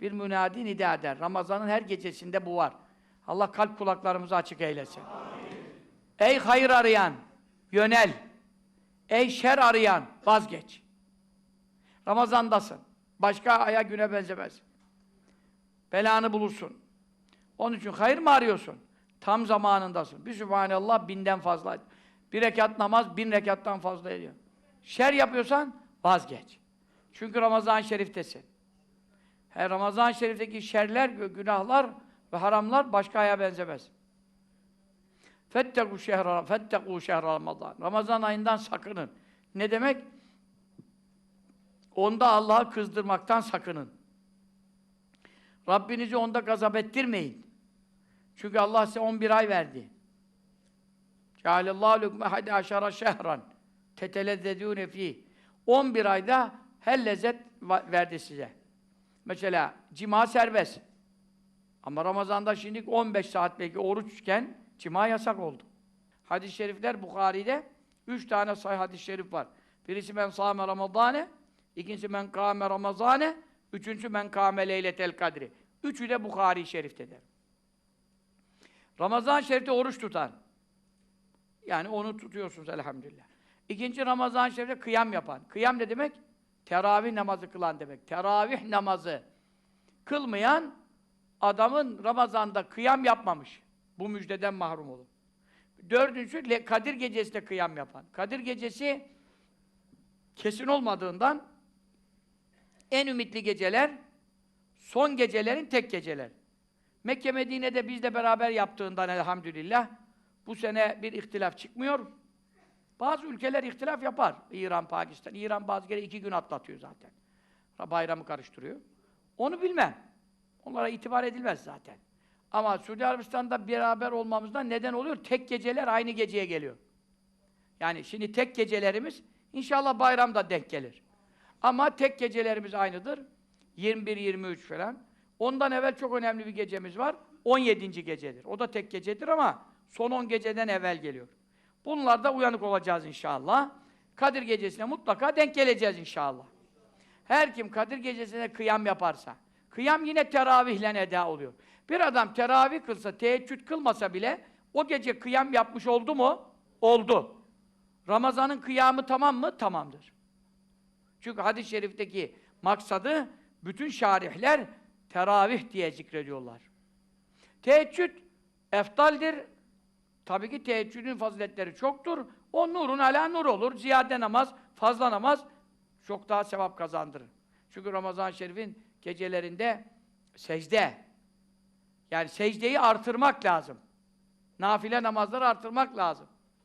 bir münadi nida eder. Ramazanın her gecesinde bu var. Allah kalp kulaklarımızı açık eylesin. Ey hayır arayan, yönel. Ey şer arayan, vazgeç. Ramazandasın. Başka aya güne benzemez. Belanı bulursun. Onun için hayır mı arıyorsun? Tam zamanındasın. Bir Sübhanallah binden fazla. Bir rekat namaz bin rekattan fazla ediyor. Şer yapıyorsan vazgeç. Çünkü Ramazan-ı Şerif'tesin. Her Ramazan-ı Şerif'teki şerler, günahlar ve haramlar başka aya benzemez. Fettekû şehra, fettekû şehra Ramazan. Ramazan ayından sakının. Ne demek? Onda Allah'ı kızdırmaktan sakının. Rabbinizi onda gazap ettirmeyin. Çünkü Allah size 11 ay verdi. Cealallahu lükme hadi aşara şehran tetelezzedûne fî 11 ayda her lezzet verdi size. Mesela cima serbest. Ama Ramazan'da şimdi 15 saat belki oruçken cima yasak oldu. Hadis-i şerifler Bukhari'de 3 tane sahih hadis-i şerif var. Birisi men sâme Ramazâne, ikincisi men kâme Ramazâne, üçüncüsü men kâme leyletel kadri. Üçü de Bukhari-i şeriftedir. Ramazan şerifte oruç tutan. Yani onu tutuyorsunuz elhamdülillah. İkinci Ramazan şerifte kıyam yapan. Kıyam ne demek? Teravih namazı kılan demek. Teravih namazı kılmayan adamın Ramazan'da kıyam yapmamış. Bu müjdeden mahrum olur. Dördüncüsü Kadir gecesinde kıyam yapan. Kadir gecesi kesin olmadığından en ümitli geceler son gecelerin tek geceler. Mekke Medine'de bizle beraber yaptığından elhamdülillah bu sene bir ihtilaf çıkmıyor. Bazı ülkeler ihtilaf yapar. İran, Pakistan. İran bazı kere iki gün atlatıyor zaten. Bayramı karıştırıyor. Onu bilmem. Onlara itibar edilmez zaten. Ama Suudi Arabistan'da beraber olmamızdan neden oluyor? Tek geceler aynı geceye geliyor. Yani şimdi tek gecelerimiz inşallah bayramda denk gelir. Ama tek gecelerimiz aynıdır. 21-23 falan. Ondan evvel çok önemli bir gecemiz var. 17. gecedir. O da tek gecedir ama son 10 geceden evvel geliyor. Bunlarda uyanık olacağız inşallah. Kadir gecesine mutlaka denk geleceğiz inşallah. Her kim Kadir gecesine kıyam yaparsa, kıyam yine teravihle eda oluyor. Bir adam teravih kılsa, teheccüd kılmasa bile o gece kıyam yapmış oldu mu? Oldu. Ramazan'ın kıyamı tamam mı? Tamamdır. Çünkü hadis-i şerifteki maksadı bütün şarihler teravih diye zikrediyorlar. Teheccüd eftaldir. Tabii ki teheccüdün faziletleri çoktur. O nurun ala nur olur. Ziyade namaz, fazla namaz çok daha sevap kazandırır. Çünkü Ramazan-ı Şerif'in gecelerinde secde. Yani secdeyi artırmak lazım. Nafile namazları artırmak lazım.